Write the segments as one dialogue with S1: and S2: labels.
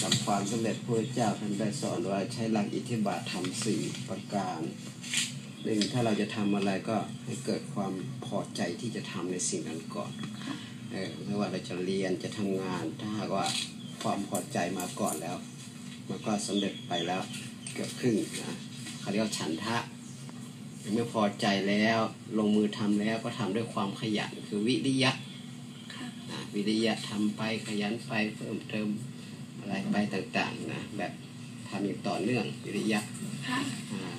S1: สัมความสำเร็จพระเจ้าท่านได้สอนว่าใช้หลักอิทธิบาททำสี่ประการหนึ่งถ้าเราจะทำอะไรก็ให้เกิดความพอใจที่จะทำในสิ่งนั้นก่อน
S2: ค่ะ
S1: เออไม่ว่าเราจะเรียนจะทำงาน ถ้าหากว่าความพอใจมาก่อนแล้ว มันก็สำเร็จไปแล้วเกือบครึ่งนะเขาเรียกว่าฉันทะเมื่อพอใจแล้วลงมือทำแล้วก็ทำด้วยความขยันคือวิริยะ
S2: ค่ะ
S1: นะวิริยะทำไปขยันไปเพิ่มเติม อะไรไปต่างๆนะแบบทำอย่างต่อเนื่องวิริยะ
S2: ค่ะ
S1: อ่า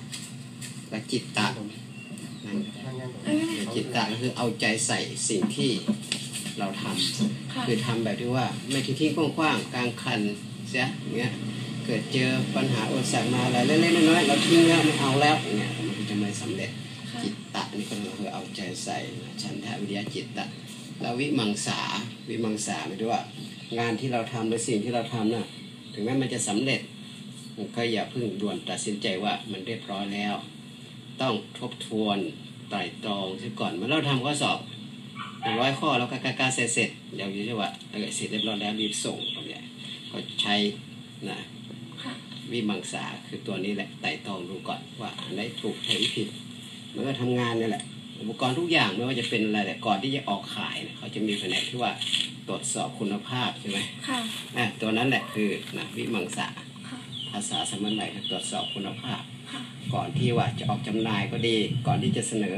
S1: และจิตตะนะ
S2: เอ้ย
S1: จิตตะก็คือเอาใจใส่สิ่งที่เราทำ
S2: ค่ะ
S1: คือทำแบบที่ว่าไม่ทิ้งทิ้งกว้างๆกลางคันเสียอย่างเงี้ยเกิดเจอปัญหาอุปสรรคมาอะไรเล็กๆน้อยๆเราทิ้งแล้วไม่เอาแล้วอย่างเงี้ยมันก็จะไม่สำเร็จ
S2: ค่ะ
S1: จิตตะนี่ก็คือเอาใจใส่นะฉันทะวิริยะจิตตะแล้ววิมังสาวิมังสาหมายถึงว่า งานที่เราทำหรือสิ่งที่เราทำน่ะถึงแม้มันจะสำเร็จก็อย่าเพิ่งด่วนตัดสินใจว่ามันเรียบร้อยแล้ว ต้องทบทวนไตร่ตรองซะก่อนเมื่อเราทำข้อสอบร้อยข้อแล้วก็กาเสร็จเสร็จเดี๋ยวจะว่าเออเสร็จเรียบร้อยแล้วรีบส่งก็เนี่ยก็ใช้นะวิมังสาคือตัวนี้แหละไต่ตรองดูก่อนว่าอันไหนถูกอันไหนผิดมันก็ทำงานนี่แหละ อุปกรณ์ทุกอย่างไม่ว่าจะเป็นอะไรแต่ก่อนที่จะออกขายเนี่ยเขาจะมีแผนกที่ว่าตรวจสอบคุณภาพใช่ไหม
S2: ค่ะ
S1: อะตัวนั้นแหละคือนะวิมังสา
S2: ค่ะ
S1: ภาษาสมัยใหม่คือตรวจสอบคุณภาพ
S2: ค่ะ
S1: ก่อนที่ว่าจะออกจำหน่ายก็ดี ก่อนที่จะเสนอ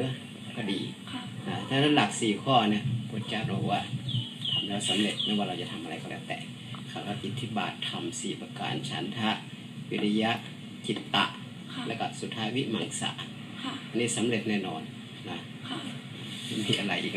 S1: ก็ดี
S2: ค่ะ
S1: นะถ้านั้นหลักสี่ข้อเนี่ยพระเจ้าบอกว่าทำแล้วสำเร็จไม่ว่าเราจะทำอะไรก็แล้วแต่คำว่าอิทธิบาททำสี่ประการฉันทะวิริยะจิตตะ
S2: ค่ะ
S1: แล้วก็สุดท้ายวิมังสา
S2: ค่ะ
S1: อันนี้สำเร็จแน่นอน นะ
S2: ค่ะ
S1: ไม่มีอะไรอีก